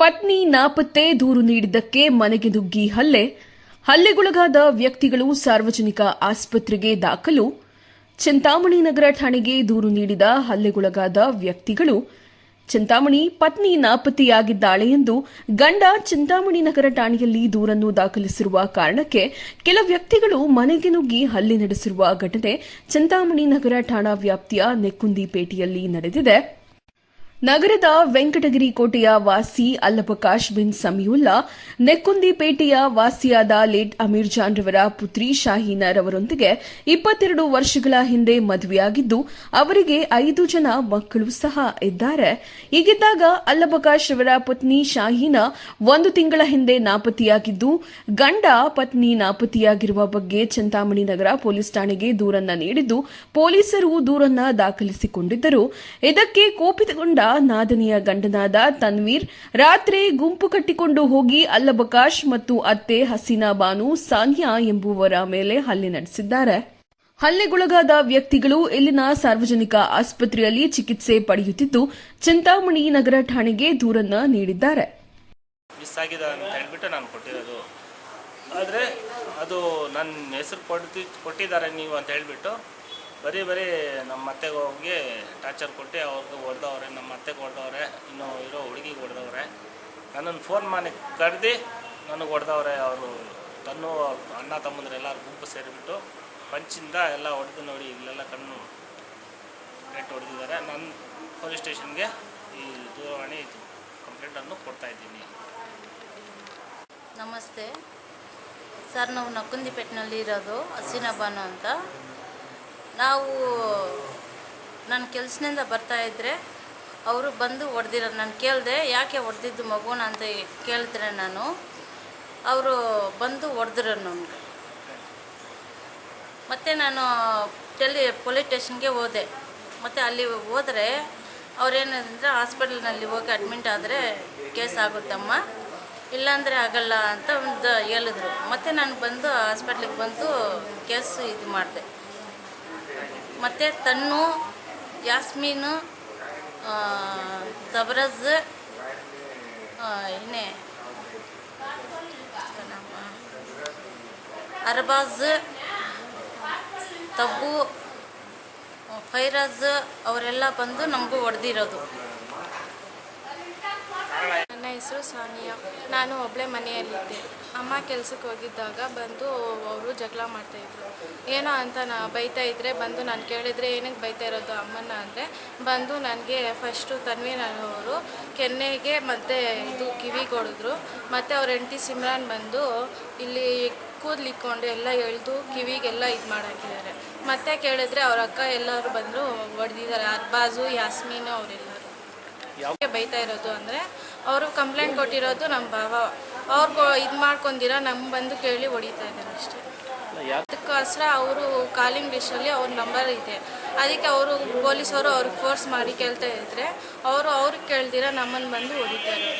ಪತ್ನಿ ನಾಪತ್ತೆ ದೂರು ನೀಡಿದ್ದಕ್ಕೆ ಮನೆಗೆ ನುಗ್ಗಿ ಹಲ್ಲೆ, ಹಲ್ಲೆಗೊಳಗಾದ ವ್ಯಕ್ತಿಗಳು ಸಾರ್ವಜನಿಕ ಆಸ್ಪತ್ರೆಗೆ ದಾಖಲು. ಚಿಂತಾಮಣಿ ನಗರ ಠಾಣೆಗೆ ದೂರು ನೀಡಿದ ಹಲ್ಲೆಗೊಳಗಾದ ವ್ಯಕ್ತಿಗಳು, ಚಿಂತಾಮಣಿ ಪತ್ನಿ ನಾಪತ್ತೆಯಾಗಿದ್ದಾಳೆ ಎಂದು ಗಂಡ ಚಿಂತಾಮಣಿ ನಗರ ಠಾಣೆಯಲ್ಲಿ ದೂರನ್ನು ದಾಖಲಿಸಿರುವ ಕಾರಣಕ್ಕೆ ಕೆಲ ವ್ಯಕ್ತಿಗಳು ಮನೆಗೆ ನುಗ್ಗಿ ಹಲ್ಲೆ ನಡೆಸಿರುವ ಘಟನೆ ಚಿಂತಾಮಣಿ ನಗರ ಠಾಣಾ ವ್ಯಾಪ್ತಿಯ ನೆಕ್ಕುಂದಿಪೇಟೆಯಲ್ಲಿ ನಡೆದಿದೆ. ನಗರದ ವೆಂಕಟಗಿರಿ ಕೋಟೆಯ ವಾಸಿ ಅಲ್ಲಬಕಾಶ್ ಬಿನ್ ಸಮಿಯುಲ್ಲಾ ನೆಕ್ಕುಂದಿಪೇಟೆಯ ವಾಸಿಯಾದ ಲೇಟ್ ಅಮೀರ್ ಜಾನ್ ರವರ ಪುತ್ರಿ ಶಾಹೀನರ್ ರವರೊಂದಿಗೆ ಇಪ್ಪತ್ತೆರಡು ವರ್ಷಗಳ ಹಿಂದೆ ಮದುವೆಯಾಗಿದ್ದು, ಅವರಿಗೆ ಐದು ಜನ ಮಕ್ಕಳು ಸಹ ಇದ್ದಾರೆ. ಹೀಗಿದ್ದಾಗ ಅಲ್ಲಬಕಾಶ್ ರವರ ಪತ್ನಿ ಶಾಹೀನ ಒಂದು ತಿಂಗಳ ಹಿಂದೆ ನಾಪತ್ತೆಯಾಗಿದ್ದು, ಗಂಡ ಪತ್ನಿ ನಾಪತ್ತೆಯಾಗಿರುವ ಬಗ್ಗೆ ಚಿಂತಾಮಣಿ ನಗರ ಪೊಲೀಸ್ ಠಾಣೆಗೆ ದೂರನ್ನ ನೀಡಿದ್ದು, ಪೊಲೀಸರು ದೂರನ್ನ ದಾಖಲಿಸಿಕೊಂಡಿದ್ದರು. ಇದಕ್ಕೆ ಕೋಪಿತಗೊಂಡ ನಾದನಿಯ ಗಂಡನಾದ ತನ್ವೀರ್ ರಾತ್ರಿ ಗುಂಪು ಕಟ್ಟಿಕೊಂಡು ಹೋಗಿ ಅಲ್ಲಬಕಾಶ್ ಮತ್ತು ಅತ್ತೆ ಹಸೀನಾ ಬಾನು ಸಾನ್ಯಾ ಎಂಬುವರ ಮೇಲೆ ಹಲ್ಲೆ ನಡೆಸಿದ್ದಾರೆ. ಹಲ್ಲೆಗೊಳಗಾದ ವ್ಯಕ್ತಿಗಳು ಇಲ್ಲಿನ ಸಾರ್ವಜನಿಕ ಆಸ್ಪತ್ರೆಯಲ್ಲಿ ಚಿಕಿತ್ಸೆ ಪಡೆಯುತ್ತಿದ್ದು, ಚಿಂತಾಮಣಿ ನಗರ ಠಾಣೆಗೆ ದೂರನ್ನ ನೀಡಿದ್ದಾರೆ. ಮಿಸ್ ಆಗಿದೆ ಅಂತ ನಾನು ಕೊಟ್ಟಿರೋದು. ಆದರೆ ಅದು ನನ್ನ ಹೆಸರು ಕೊಡ್ತಿ, ಕೊಟ್ಟಿದ್ದಾರೆ ನೀವು ಅಂತ ಹೇಳಿಬಿಟ್ಟು ಬರೀ ಬರೀ ನಮ್ಮ ಅತ್ತೆಗೆ ಹೋಗಿ ಟಾರ್ಚರ್ ಕೊಟ್ಟು ಅವ್ರಿಗೆ ಹೊಡೆದವ್ರೆ ನನ್ನನ್ನು ಫೋನ್ ಮಾಡಿ ಕರೆದು ನನಗೆ ಹೊಡೆದವ್ರೆ ಅವರು ತನ್ನ ಅಣ್ಣ ತಮ್ಮಂದ್ರೆಲ್ಲರೂ ಗುಂಪು ಸೇರಿಬಿಟ್ಟು ಪಂಚಿಂದ ಎಲ್ಲ ಹೊಡೆದು ನೋಡಿ ಇಲ್ಲೆಲ್ಲ ಕಣ್ಣು ರೇಟ್ ಹೊಡೆದಿದ್ದಾರೆ. ನನ್ನ ಪೊಲೀಸ್ ಸ್ಟೇಷನ್ಗೆ ಈ ದೂರವಾಣಿ ಕಂಪ್ಲೇಂಟನ್ನು ಕೊಡ್ತಾ ಇದ್ದೀನಿ. ನಮಸ್ತೆ. ಸರ್, ನಾವು ನಕ್ಕುಂದಿಪೇಟ್ನಲ್ಲಿ ಇರೋದು ಹಸಿನ ಬಾನು ಅಂತ. ನಾವು ನನ್ನ ಕೆಲಸದಿಂದ ಬರ್ತಾ ಇದ್ದರೆ ಅವರು ಬಂದು ಹೊಡೆದಿರೋ, ನಾನು ಕೇಳಿದೆ, ಯಾಕೆ ಹೊಡೆದಿದ್ದು ಮಗುನ? ಅಂತ ಕೇಳಿದ್ರೆ ನಾನು. ಅವರು ಬಂದು ಹೊಡೆದ್ರು ನನಗೆ ಮತ್ತು ನಾನು ಟೆಲಿ ಪೊಲೀಸ್ ಸ್ಟೇಷನ್ಗೆ ಹೋದೆ. ಮತ್ತು ಅಲ್ಲಿ ಹೋದರೆ, ಅವ್ರೇನಂದ್ರೆ ಹಾಸ್ಪಿಟಲ್ನಲ್ಲಿ ಹೋಗಿ ಅಡ್ಮಿಂಟ್ ಆದರೆ ಕೇಸ್ ಆಗುತ್ತಮ್ಮ. ಇಲ್ಲಾಂದರೆ ಆಗಲ್ಲ ಅಂತ ಒಂದು ಹೇಳಿದ್ರು. ಮತ್ತು ನಾನು ಬಂದು ಹಾಸ್ಪಿಟ್ಲಿಗೆ ಬಂದು ಕೇಸು ಇದು ಮಾಡಿದೆ. ಮತ್ತು ತನ್ನು, ಯಾಸ್ಮೀನು ಆ, ಇನ್ನೇ. ಅರ್ಬಾಜ್ ತಬ್ಬು ಫೈರಾಜ್ ಅವರೆಲ್ಲ ಬಂದು ನಮಗೂ ಹೊಡೆದಿರೋದು ಹೆಸರು ಸಾನಿಯಾ. ನಾನು ಒಬ್ಬಳೇ ಮನೆಯಲ್ಲಿದ್ದೆ. ಅಮ್ಮ ಕೆಲಸಕ್ಕೆ ಹೋಗಿದ್ದಾಗ ಬಂದು ಅವರು ಜಗಳ ಮಾಡ್ತಾಯಿದ್ರು ಏನೋ ಅಂತ ನಾ ಬೈತಾ ಇದ್ದರೆ ಬಂದು ನಾನು ಕೇಳಿದರೆ ಏನಕ್ಕೆ ಬೈತಾ ಇರೋದು ಅಮ್ಮನ ಅಂದರೆ, ಬಂದು ನನಗೆ ಫಸ್ಟು ತನ್ವೀರ್ ಅವರು ಕೆನ್ನೆಗೆ ಮತ್ತು ಇದು ಕಿವಿಗೆ ಹೊಡೆದ್ರು. ಮತ್ತು ಅವ್ರ ಹೆಂಡತಿ ಸಿಮ್ರಾನ್ ಬಂದು ಇಲ್ಲಿ ಕೂದಲಿಕ್ಕೊಂಡು ಎಲ್ಲ ಎಳೆದು ಕಿವಿಗೆಲ್ಲ ಇದು ಮಾಡಾಕಿದ್ದಾರೆ. ಮತ್ತೆ ಕೇಳಿದ್ರೆ ಅವ್ರ ಅಕ್ಕ ಎಲ್ಲರೂ ಬಂದರು ಹೊಡೆದಿದ್ದಾರೆ. ಅರ್ಬಾಜು, ಯಾಸ್ಮೀನು ಅವರೆಲ್ಲರೂ. ಯಾಕೆ ಬೈತಾ ಇರೋದು ಅಂದರೆ ಅವರು ಕಂಪ್ಲೇಂಟ್ ಕೊಟ್ಟಿರೋದು ನಮ್ಮ ಭಾವ. ಅವ್ರು ಇದು ಮಾಡ್ಕೊಂಡಿರ ನಮ್ಮ ಬಂದು ಕೇಳಿ ಹೊಡಿತಾ ಇದ್ದಾರೆ ಅಷ್ಟೇ. ಅದಕ್ಕೋಸ್ಕರ ಅವರು ಕಾಲಿಂಗ್ ಲಿಸ್ಟಲ್ಲಿ ಅವ್ರ ನಂಬರ್ ಇದೆ. ಅದಕ್ಕೆ ಅವರು ಪೊಲೀಸವರು ಅವ್ರಿಗೆ ಫೋರ್ಸ್ ಮಾಡಿ ಕೇಳ್ತಾ ಇದ್ರೆ, ಅವರು ಅವ್ರಿಗೆ ಕೇಳ್ದಿರ ನಮ್ಮನ್ನು ಬಂದು ಹೊಡಿತಾರೆ